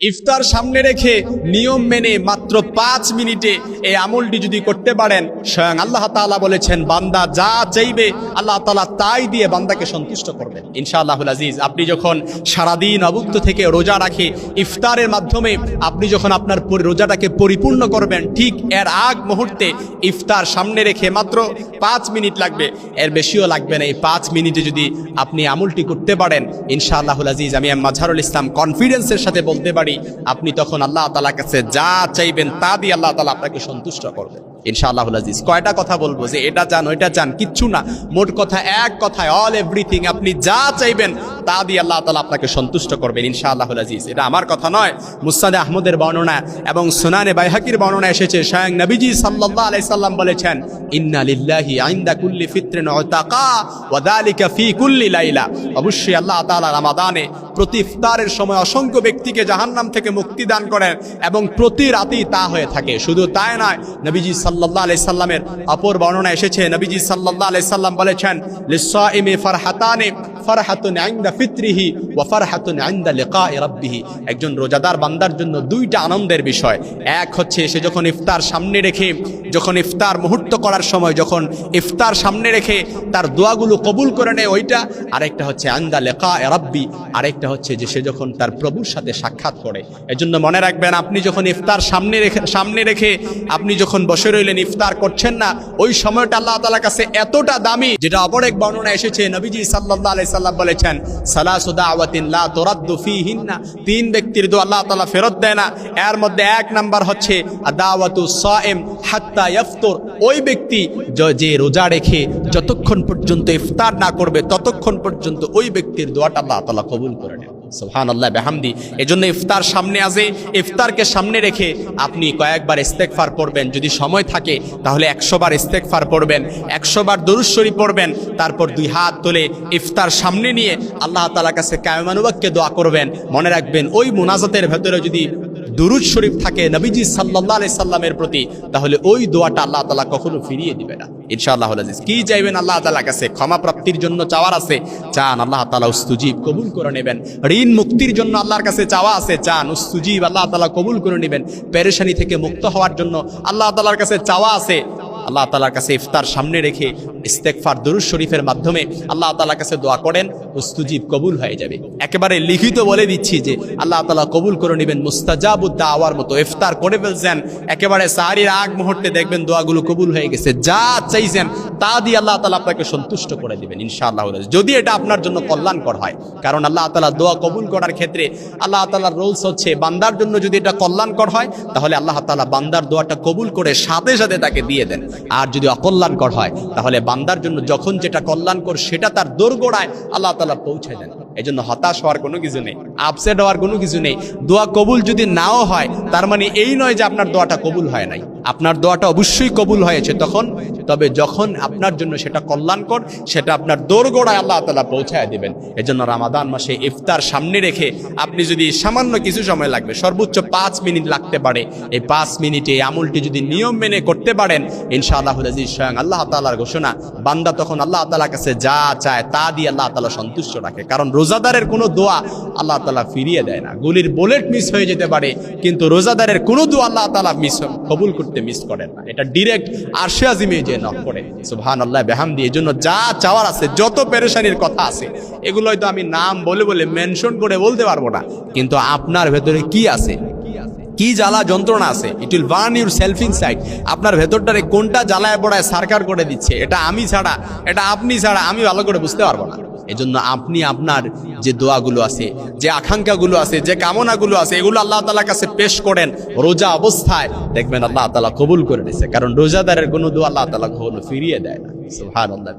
ইফতার সামনে রেখে নিয়ম মেনে মাত্র পাঁচ মিনিটে এই আমলটি যদি করতে পারেন, স্বয়ং আল্লাহ তাআলা বলেছেন, বান্দা যা চাইবে আল্লাহ তাআলা তাই দিয়ে বান্দাকে সন্তুষ্ট করবেন। ইনশাআল্লাহুল আজিজ, আপনি যখন সারাদিন অভুক্ত থেকে রোজা রাখে, ইফতারের মাধ্যমে আপনি যখন আপনার রোজাটাকে পরিপূর্ণ করবেন, ঠিক এর আগ মুহূর্তে ইফতার সামনে রেখে মাত্র পাঁচ মিনিট লাগবে। এর বেশিও লাগবে না, এই পাঁচ মিনিটে যদি আপনি আমলটি করতে পারেন, ইনশাআল্লাহুল আজিজ, আমি মাজহারুল ইসলাম কনফিডেন্সের সাথে বলতে পারি আপনি তখন আল্লাহ তালার কাছে যা চাইবেন তা দিয়ে আল্লাহ তালা আপনাকে সন্তুষ্ট করবেন ইনশাআল্লাহ আজিজ। কয়টা কথা বলব যে, এটা চান ওইটা চান কিচ্ছু না। মোট কথা এক কথায় অল এভরিথিং আপনি যা চাইবেন তা দিয়ে আল্লাহ তালা আপনাকে সন্তুষ্ট করবেন, ইনশাআল্লাহুল আজিজ। এটা আমার কথা নয়, মুসাদে আহমদের বর্ণনা এবং সোনানে বাইহাকির বর্ণনা এসেছে। স্বয়ং নবীজি সাল্লাল্লাহু আলাইহি সাল্লাম বলেছেন, ইন্না আইন্দা কুল্লি ফিত্রিন উতাকা ওয়া যালিকা ফি কুল্লি অবশ্যই আল্লাহ ইফতারের সময় অসংখ্য ব্যক্তিকে জাহান্নাম থেকে মুক্তি দান করেন এবং প্রতি রাতেই তা হয়ে থাকে। শুধু তাই নয়, নবীজি সাল্লামের অপর নবীজি বলেছেন একজন রোজাদার বান্দার জন্য দুইটা আনন্দের বিষয়। এক হচ্ছে সে যখন ইফতার সামনে রেখে, যখন ইফতার মুহূর্ত করার সময় যখন ইফতার সামনে রেখে তার দোয়াগুলো কবুল করে নেয় ওইটা। আরেকটা হচ্ছে আন্দা লেখা রাব্বি। আরেকটা হচ্ছে যে সে যখন তার প্রভুর সাথে সাক্ষাৎ করে। এজন্য মনে রাখবেন, আপনি যখন ইফতার সামনে রেখে সামনে রেখে আপনি যখন বসে রইলেন, ইফতার করছেন না, ওই সময়টা আল্লাহ তালার কাছে এতটা দামি, যেটা অপর এক বর্ণনা এসেছে, নবীজি আলাইহি সাল্লাম বলেছেন তিন ব্যক্তির দোয়া আল্লাহ ফেরত দেয় না। এর মধ্যে এক নাম্বার হচ্ছে হাত্তা ইফতর ওই ব্যক্তি যে রোজা রেখে যতক্ষণ পর্যন্ত ইফতার না করবে, ততক্ষণ পর্যন্ত ওই ব্যক্তির দোয়াটা আল্লাহ তালা কবুল করে নেন। সুবহান আল্লাহ বেহামদি। এজন্য ইফতার সামনে আসে ইফতারকে সামনে রেখে আপনি কয়েকবার ইস্তেকফার পড়বেন। যদি সময় থাকে, তাহলে একশোবার ইস্তেকফার পড়বেন, একশোবার দরুশ্বরী পড়বেন, তারপর দুই হাত তুলে ইফতার সামনে নিয়ে আল্লাহ তালার কাছে কায়মানুবাককে দোয়া করবেন। মনে রাখবেন, ওই মোনাজাতের ভেতরে যদি দুরুদ শরীফ থাকে নবীজি সাল্লাহ আলি সাল্লামের প্রতি, তাহলে ওই দোয়াটা আল্লাহ তালা কখনো ফিরিয়ে দিবে না। ইনশাআল্লাহ আজিজ কি চাইবেন আল্লাহ তালা কাছে? ক্ষমা প্রাপ্তির জন্য চাওয়ার আছে? চান, আল্লাহ তালা উস্তুজীব কবুল করে নেবেন। ঋণ মুক্তির জন্য আল্লাহর কাছে চাওয়া আছে? চান, উস্তুজীব আল্লাহ তালা কবুল করে নেবেন। পেরেশানি থেকে মুক্ত হওয়ার জন্য আল্লাহ তালার কাছে চাওয়া আছে? আল্লাহ তালার কাছে ইফতার সামনে রেখে ইস্তেকফার দরুদ শরীফের মাধ্যমে আল্লাহ তালার কাছে দোয়া করেন, মুস্তুজিব কবুল হয়ে যাবে। একেবারে লিখিত বলে দিচ্ছি যে আল্লাহ তালা কবুল করে নেবেন মুস্তাজাবুদ্দা আওয়ার মতো ইফতার করে ফেলছেন। একেবারে সাহারির আগ মুহূর্তে দেখবেন দোয়াগুলো কবুল হয়ে গেছে। যা চাইছেন তা দিয়ে আল্লাহ তালা আপনাকে সন্তুষ্ট করে দিবেন, ইনশাআল্লাহ। যদি এটা আপনার জন্য কল্যাণকর হয়, কারণ আল্লাহ তালা দোয়া কবুল করার ক্ষেত্রে আল্লাহ তালার রোলস হচ্ছে, বান্দার জন্য যদি এটা কল্যাণকর হয়, তাহলে আল্লাহ তালা বান্দার দোয়াটা কবুল করে সাথে সাথে তাকে দিয়ে দেন। আর যদি অকল্যাণকর হয়, তাহলে বান্দার জন্য যখন যেটা কল্যাণকর সেটা তার দোরগোড়ায় আল্লাহ তালা পৌঁছে দেন। এই জন্য হতাশ হওয়ার কোনো কিছু নেই আপসেট হওয়ার কোনো কিছু নেই। দোয়া কবুল যদি নাও হয়, তার মানে এই নয় যে আপনার দোয়াটা কবুল হয় নাই। আপনার দোয়াটা অবশ্যই কবুল হয়েছে তখন। তবে যখন আপনার জন্য সেটা কল্যাণকর, সেটা আপনার দোরগোড়ায় আল্লাহ তালা পৌঁছায় দেবেন। এজন্য রামাদান মাসে ইফতার সামনে রেখে আপনি যদি সামান্য কিছু সময় লাগবে, সর্বোচ্চ পাঁচ মিনিট লাগতে পারে। এই পাঁচ মিনিটে এই আমলটি যদি নিয়ম মেনে করতে পারেন ইনশাআল্লাহ আজিজ স্বয়ং আল্লাহ তালার ঘোষণা। বান্দা তখন আল্লাহ তালার কাছে যা চায় তা দিয়ে আল্লাহ তালা সন্তুষ্ট রাখে। কারণ রোজাদারের কোনো দোয়া আল্লাহ তালা ফিরিয়ে দেয় না। গুলির বুলেট মিস হয়ে যেতে পারে, কিন্তু রোজাদারের কোনো দোয়া আল্লাহ তালা মিস কবুল করতে মিস করেন না। এটা ডিরেক্ট আরশে আজিমে যে নক করে। সুবহান আল্লাহ বেহামদি এই জন্য যা চাওয়ার আছে, যত পেরেশানির কথা আছে এগুলো হয়তো আমি নাম বলে বলে মেনশন করে বলতে পারব না। কিন্তু আপনার ভেতরে কি আছে? কি জ্বালা যন্ত্রণা আছে? It will burn yourself inside আপনার ভেতরটারে কোনটা জ্বালায় পড়ায় সারকার করে দিচ্ছে? এটা আমি ছাড়া, এটা আপনি ছাড়া আমি ভালো করে বুঝতে পারব না। এজন্য আপনি আপনার যে দোয়াগুলো আছে, যে আকাঙ্ক্ষাগুলো আছে, যে কামনাগুলো আছে, এগুলো আল্লাহ তালার কাছে পেশ করেন রোজা অবস্থায়, দেখবেন আল্লাহ তালা কবুল করে নিছে। কারণ রোজাদারের কোনো দোয়া আল্লাহ তালা কখনো ফিরিয়ে দেয় না। সুবহানাল্লাহ